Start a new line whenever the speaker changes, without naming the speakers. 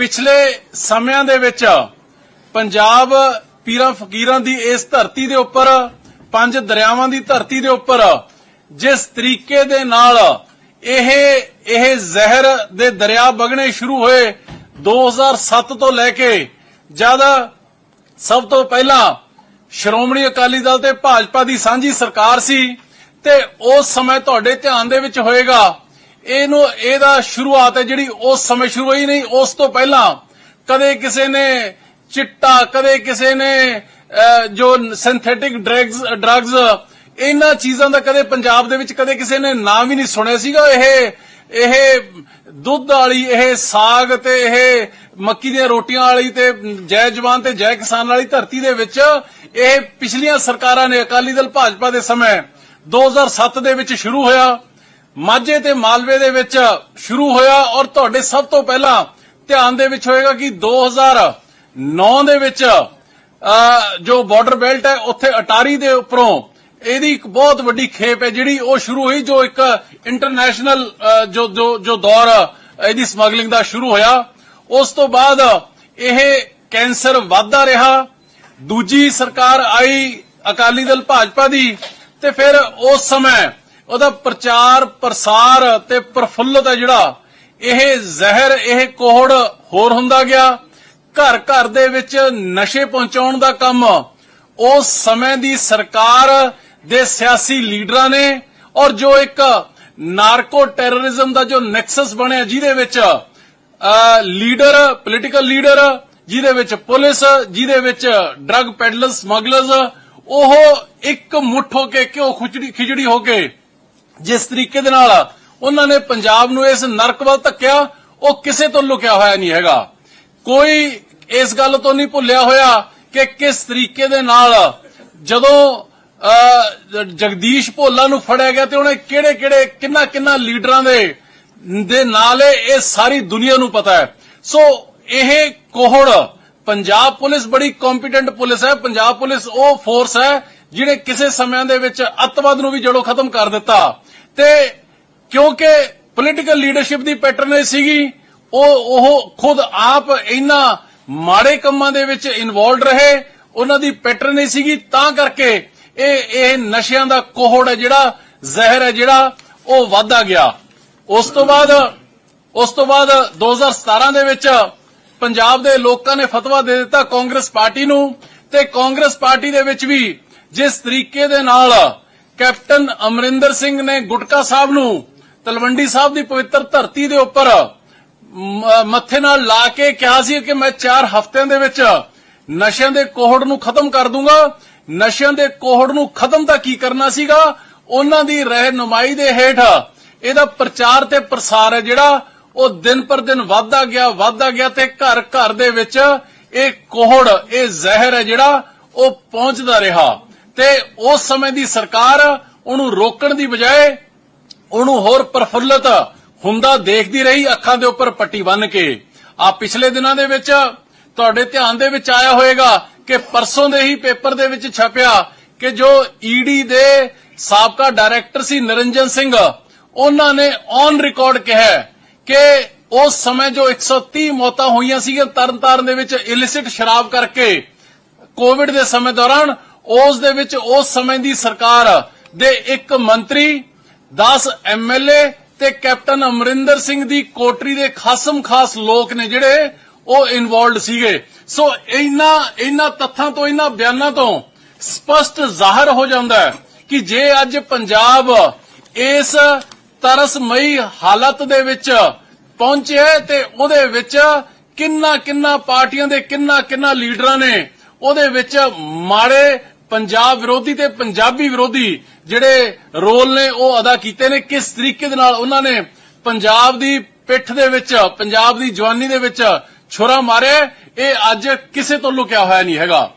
ਪਿਛਲੇ ਸਮਿਆਂ ਦੇ ਵਿੱਚ ਪੰਜਾਬ ਪੀਰਾਂ ਫਕੀਰਾਂ ਦੀ ਇਸ ਧਰਤੀ ਦੇ ਉੱਪਰ, ਪੰਜ ਦਰਿਆਵਾਂ ਦੀ ਧਰਤੀ ਦੇ ਉੱਪਰ, ਜਿਸ ਤਰੀਕੇ ਦੇ ਨਾਲ ਇਹ ਇਹ ਜ਼ਹਿਰ ਦੇ ਦਰਿਆ ਵਗਣੇ ਸ਼ੁਰੂ ਹੋਏ 2007 ਤੋਂ ਲੈ ਕੇ ਜਦ ਸਭ ਤੋਂ ਪਹਿਲਾਂ ਸ਼੍ਰੋਮਣੀ ਅਕਾਲੀ ਦਲ ਤੇ ਭਾਜਪਾ ਦੀ ਸਾਂਝੀ ਸਰਕਾਰ ਸੀ ਤੇ ਉਸ ਸਮੇਂ ਤੁਹਾਡੇ ਧਿਆਨ ਦੇ ਵਿੱਚ ਹੋਏਗਾ ਇਹਨੂੰ, ਇਹਦਾ ਸ਼ੁਰੂਆਤ ਹੈ ਜਿਹੜੀ ਉਸ ਸਮੇਂ ਸ਼ੁਰੂ ਹੋਈ ਨਹੀਂ, ਉਸ ਤੋਂ ਪਹਿਲਾਂ। ਕਦੇ ਕਿਸੇ ਨੇ ਚਿੱਟਾ, ਕਦੇ ਕਿਸੇ ਨੇ ਜੋ ਸਿੰਥੈਟਿਕ ਡਰੱਗਸ ਡਰੱਗਸ ਇਹਨਾਂ ਚੀਜ਼ਾਂ ਦਾ ਕਦੇ ਪੰਜਾਬ ਦੇ ਵਿੱਚ ਕਦੇ ਕਿਸੇ ਨੇ ਨਾਮ ਹੀ ਨਹੀਂ ਸੁਣਿਆ ਸੀਗਾ। ਇਹ ਇਹ ਦੁੱਧ ਵਾਲੀ, ਇਹ ਸਾਗ ਤੇ ਇਹ ਮੱਕੀ ਦੀਆਂ ਰੋਟੀਆਂ ਵਾਲੀ ਤੇ ਜੈ ਜਵਾਨ ਤੇ ਜੈ ਕਿਸਾਨ ਵਾਲੀ ਧਰਤੀ ਦੇ ਵਿੱਚ ਇਹ ਪਿਛਲੀਆਂ ਸਰਕਾਰਾਂ ਨੇ ਅਕਾਲੀ ਦਲ ਭਾਜਪਾ ਦੇ ਸਮੇਂ 2007 ਦੇ ਵਿੱਚ ਸ਼ੁਰੂ ਹੋਇਆ। ਮਾਝੇ ਤੇ ਮਾਲਵੇ ਦੇ ਵਿੱਚ ਸ਼ੁਰੂ ਹੋਇਆ ਔਰ ਤੁਹਾਡੇ ਸਭ ਤੋਂ ਪਹਿਲਾਂ ਧਿਆਨ ਦੇ ਵਿੱਚ ਹੋਏਗਾ ਕਿ 2009 ਦੇ ਵਿੱਚ ਜੋ ਬਾਰਡਰ ਬੈਲਟ ਹੈ, ਉੱਥੇ ਅਟਾਰੀ ਦੇ ਉੱਪਰੋਂ ਇਹਦੀ ਇੱਕ ਬਹੁਤ ਵੱਡੀ ਖੇਪ ਹੈ, ਜਿਹੜੀ ਉਹ ਸ਼ੁਰੂ ਹੋਈ, ਜੋ ਇੱਕ ਇੰਟਰਨੈਸ਼ਨਲ ਜੋ ਜੋ ਜੋ ਦੌਰ, ਇਹਦੀ ਸਮਗਲਿੰਗ ਦਾ ਸ਼ੁਰੂ ਹੋਇਆ। ਉਸ ਤੋਂ ਬਾਅਦ ਇਹ ਕੈਂਸਰ ਵੱਧਦਾ ਰਿਹਾ। ਦੂਜੀ ਸਰਕਾਰ ਆਈ ਅਕਾਲੀ ਦਲ ਭਾਜਪਾ ਦੀ ਤੇ ਫਿਰ ਉਸ ਸਮੇਂ ਉਹਦਾ ਪ੍ਰਚਾਰ, ਪ੍ਰਸਾਰ ਤੇ ਪ੍ਰਫੁੱਲਤ ਹੈ ਜਿਹੜਾ। ਇਹ ਜ਼ਹਿਰ, ਇਹ ਕੋਹੜ ਹੋਰ ਹੁੰਦਾ ਗਿਆ। ਘਰ ਘਰ ਦੇ ਵਿੱਚ ਨਸ਼ੇ ਪਹੁੰਚਾਉਣ ਦਾ ਕੰਮ। ਉਸ ਸਮੇਂ ਦੀ ਸਰਕਾਰ ਦੇ ਸਿਆਸੀ ਲੀਡਰਾਂ ਨੇ ਔਰ ਜੋ ਇੱਕ ਨਾਰਕੋ ਟੈਰਰਿਜ਼ਮ ਦਾ ਜੋ ਨੈਕਸਸ ਬਣਿਆ, ਜਿਹਦੇ ਵਿੱਚ ਲੀਡਰ ਪੋਲੀਟੀਕਲ ਲੀਡਰ, ਜਿਹਦੇ ਵਿੱਚ ਪੁਲਿਸ, ਜਿਹਦੇ ਵਿੱਚ ਡਰੱਗ ਪੈਡਲਰ ਸਮਗਲਰਸ ਉਹ ਇੱਕ ਮੁੱਠ ਹੋ ਕੇ ਕਿਉਂ ਖਿਚੜੀ ਖਿਚੜੀ ਹੋ ਕੇ ਜਿਸ ਤਰੀਕੇ ਦੇ ਨਾਲ ਉਹਨਾਂ ਨੇ ਪੰਜਾਬ ਨੂੰ ਇਸ ਨਰਕ ਵੱਲ ਧੱਕਿਆ, ਉਹ ਕਿਸੇ ਤੋਂ ਲੁਕਿਆ ਹੋਇਆ ਨਹੀਂ ਹੈਗਾ। ਕੋਈ ਇਸ ਗੱਲ ਤੋਂ ਨਹੀਂ ਭੁੱਲਿਆ ਹੋਇਆ ਕਿ ਕਿਸ ਤਰੀਕੇ ਦੇ ਨਾਲ ਜਦੋਂ ਜਗਦੀਸ਼ ਭੋਲਾ ਨੂੰ ਫੜਿਆ ਗਿਆ ਤੇ ਉਹਨੇ ਕਿਹੜੇ ਕਿਹੜੇ ਕਿੰਨਾ ਕਿੰਨਾ ਲੀਡਰਾਂ ਦੇ ਦੇ ਨਾਲ ਇਹ ਇਹ ਸਾਰੀ ਦੁਨੀਆ ਨੂੰ ਪਤਾ ਹੈ। ਸੋ ਇਹ ਕੋਹੜ ਪੰਜਾਬ ਪੁਲਿਸ ਬੜੀ ਕੰਪੀਟੈਂਟ ਪੁਲਿਸ ਹੈ। ਪੰਜਾਬ ਪੁਲਿਸ ਉਹ ਫੋਰਸ ਹੈ ਜਿਹੜੇ ਕਿਸੇ ਸਮਿਆਂ ਦੇ ਵਿੱਚ ਅੱਤਵਾਦ ਨੂੰ ਵੀ ਜੜੋਂ ਖਤਮ ਕਰ ਦਿੱਤਾ। ਤੇ ਕਿਉਂਕਿ ਪੋਲੀਟੀਕਲ ਲੀਡਰਸ਼ਿਪ ਦੀ ਪੈਟਰਨੇਜ ਸੀਗੀ, ਉਹ ਉਹ ਖੁਦ ਆਪ ਇਹਨਾਂ ਮਾੜੇ ਕੰਮਾਂ ਦੇ ਵਿੱਚ ਇਨਵੋਲਡ ਰਹੇ, ਉਹਨਾਂ ਦੀ ਪੈਟਰਨ ਨਹੀਂ ਸੀਗੀ, ਤਾਂ ਕਰਕੇ ਇਹ ਇਹ ਨਸ਼ਿਆਂ ਦਾ ਕੋਹੜ ਹੈ ਜਿਹੜਾ, ਜ਼ਹਿਰ ਹੈ ਜਿਹੜਾ, ਉਹ ਵਧਦਾ ਗਿਆ। ਉਸ ਤੋਂ ਬਾਅਦ, ਉਸ ਤੋਂ ਬਾਅਦ 2017 ਦੇ ਵਿੱਚ ਪੰਜਾਬ ਦੇ ਲੋਕਾਂ ਨੇ ਫਤਵਾ ਦੇ ਦਿੱਤਾ ਕਾਂਗਰਸ ਪਾਰਟੀ ਨੂੰ, ਤੇ ਕਾਂਗਰਸ ਪਾਰਟੀ ਦੇ ਵਿੱਚ ਵੀ ਜਿਸ ਤਰੀਕੇ ਦੇ ਨਾਲ ਕੈਪਟਨ ਅਮਰਿੰਦਰ ਸਿੰਘ ਨੇ ਗੁਟਕਾ ਸਾਹਿਬ ਨੂੰ ਤਲਵੰਡੀ ਸਾਹਿਬ ਦੀ ਪਵਿੱਤਰ ਧਰਤੀ ਦੇ ਉੱਪਰ ਮੱਥੇ ਨਾਲ ਲਾ ਕੇ ਕਿਹਾ ਸੀ ਕਿ ਮੈਂ 4 ਹਫ਼ਤਿਆਂ ਦੇ ਵਿੱਚ ਨਸ਼ਿਆਂ ਦੇ ਕੋਹੜ ਨੂੰ ਖਤਮ ਕਰ ਦੂੰਗਾ। ਨਸ਼ਿਆਂ ਦੇ ਕੋਹੜ ਨੂੰ ਖਤਮ ਤਾਂ ਕੀ ਕਰਨਾ ਸੀਗਾ? ਉਹਨਾਂ ਦੀ ਰਹਿਨੁਮਾਈ ਦੇ ਹੇਠ ਇਹਦਾ ਪ੍ਰਚਾਰ ਤੇ ਪ੍ਰਸਾਰ ਹੈ ਜਿਹੜਾ ਉਹ ਦਿਨ ਪਰ ਦਿਨ ਵਧਦਾ ਗਿਆ, ਵੱਧਦਾ ਗਿਆ ਤੇ ਘਰ ਘਰ ਦੇ ਵਿੱਚ ਇਹ ਕੋਹੜ, ਇਹ ਜ਼ਹਿਰ ਹੈ ਜਿਹੜਾ ਉਹ ਪਹੁੰਚਦਾ ਰਿਹਾ। ਤੇ ਉਸ ਸਮੇਂ ਦੀ ਸਰਕਾਰ ਉਹਨੂੰ ਰੋਕਣ ਦੀ ਬਜਾਏ ਉਹਨੂੰ ਹੋਰ ਪ੍ਰਫੁੱਲਤ ਹੁੰਦਾ ਦੇਖਦੀ ਰਹੀ, ਅੱਖਾਂ ਦੇ ਉੱਪਰ ਪੱਟੀ ਬੰਨ ਕੇ। ਆ ਪਿਛਲੇ ਦਿਨਾਂ ਦੇ ਵਿੱਚ ਤੁਹਾਡੇ ਧਿਆਨ ਦੇ ਵਿੱਚ ਆਇਆ ਹੋਵੇਗਾ ਕਿ ਪਰਸੋਂ ਦੇ ਹੀ ਪੇਪਰ ਦੇ ਵਿੱਚ ਛਪਿਆ ਕਿ ਜੋ ਈਡੀ ਦੇ ਸਾਬਕਾ ਡਾਇਰੈਕਟਰ ਸੀ ਨਿਰੰਜਨ ਸਿੰਘ, ਉਹਨਾਂ ਨੇ ਔਨ ਰਿਕਾਰਡ ਕਿਹਾ ਹੈ ਕਿ ਉਸ ਸਮੇਂ ਜੋ 130 ਮੌਤਾਂ ਹੋਈਆਂ ਸੀਗੀਆਂ ਤਰਨਤਾਰਨ ਦੇ ਵਿੱਚ ਇਲਿਸਿਟ ਸ਼ਰਾਬ ਕਰਕੇ ਕੋਵਿਡ ਦੇ ਸਮੇਂ ਦੌਰਾਨ ਉਸ ਦੇ ਵਿੱਚ ਉਸ ਸਮੇਂ ਦੀ ਸਰਕਾਰ ਦੇ ਇੱਕ ਮੰਤਰੀ 10 ਐਮਐਲਏ ਤੇ ਕੈਪਟਨ ਅਮਰਿੰਦਰ ਸਿੰਘ ਦੀ ਕੋਟਰੀ ਦੇ ਖਾਸਮ ਖਾਸ ਲੋਕ ਨੇ ਜਿਹੜੇ ਉਹ ਇਨਵੋਲਡ ਸੀਗੇ। ਸੋ ਇਹਨਾਂ ਇਹਨਾਂ ਤੱਥਾਂ ਤੋਂ ਇਹਨਾਂ ਬਿਆਨਾਂ ਤੋਂ ਸਪਸ਼ਟ ਜ਼ਾਹਰ ਹੋ ਜਾਂਦਾ ਹੈ ਕਿ ਜੇ ਅੱਜ ਪੰਜਾਬ ਇਸ ਤਰਸਮਈ ਹਾਲਤ ਦੇ ਵਿੱਚ ਪਹੁੰਚੇ ਤੇ ਉਹਦੇ ਵਿੱਚ ਕਿੰਨਾ ਕਿੰਨਾ ਪਾਰਟੀਆਂ ਦੇ ਕਿੰਨਾ ਕਿੰਨਾ ਲੀਡਰਾਂ ਨੇ ਉਹਦੇ ਵਿੱਚ ਮਾੜੇ ਪੰਜਾਬ ਵਿਰੋਧੀ ਤੇ ਪੰਜਾਬੀ ਵਿਰੋਧੀ ਜਿਹੜੇ ਰੋਲ ਨੇ ਉਹ ਅਦਾ ਕੀਤੇ ਨੇ। ਕਿਸ ਤਰੀਕੇ ਦੇ ਨਾਲ ਉਹਨਾਂ ਨੇ ਪੰਜਾਬ ਦੀ ਪਿੱਠ ਦੇ ਵਿੱਚ, ਪੰਜਾਬ ਦੀ ਜਵਾਨੀ ਦੇ ਵਿੱਚ ਛੁਰਾ ਮਾਰਿਆ? ਇਹ ਅੱਜ ਕਿਸੇ ਤੋਂ ਲੁਕਿਆ ਹੋਇਆ ਨਹੀਂ ਹੈਗਾ।